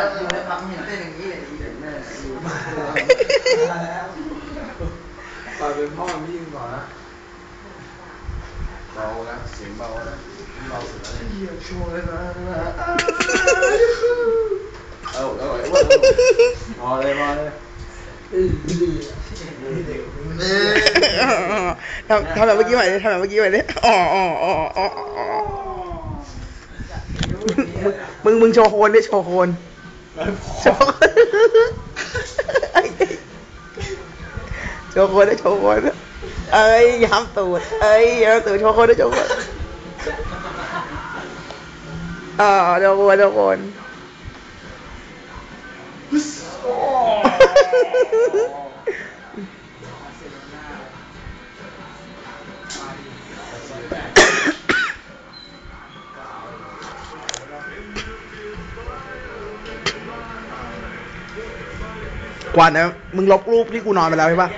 สัตว์อยู่ในปั๊มเห็นเต้นอย่างนี้เลยอีแม่ดูมาแล้วปล่อยเป็นพ่อพี่ก่อนนะเบานะเสียงเบานะเบาสุดแล้วเนี่ยเหี้ยโชว์เลยนะเอาเอาไอ้อ้วนเอาพอเลยพอเลยทำทำแบบเมื่อกี้ใหม่ดิทำแบบเมื่อกี้ใหม่ดิอ๋ออ๋ออ๋ออ๋ออ๋อมึงมึงมึงโชว์โคนดิโชว์โคน โชว์โชว์คนดิโชว์คนเอ้ยย้ำตูดเอ้ยย้ำตูดโชว์คนดิโชว์คนอ่าโชว์คนโชว์คน กวาดนะมึงลบรูปที่กูนอนไปแล้วใช่ปะ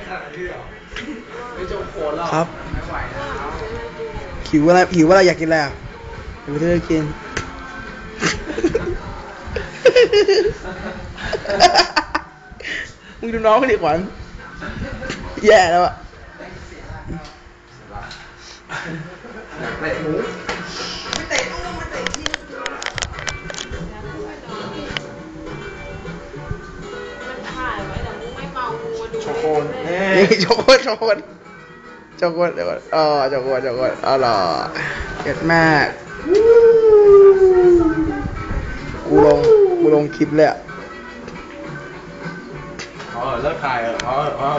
ไม่จบโคนแล้วครับไม่ไหวแล้วหิวอะไรหิวอะไรอยากกินอะไรอะเดี๋ยวไปซื้อกินมึงดูน้องเขาดิขวัญแย่แล้วอะเตะหมูไม่เตะลูกไม่เตะ โชโคนเน่นี่โชโกนโชโกนโชโกนเดี๋ยวก่อนอ๋อโชโกนโชโกนอ๋อเหรอเก็ดมากกูลงกูลงคลิปเลยอะ อ๋อเลิกถ่ายเหรออ๋ออ๋อ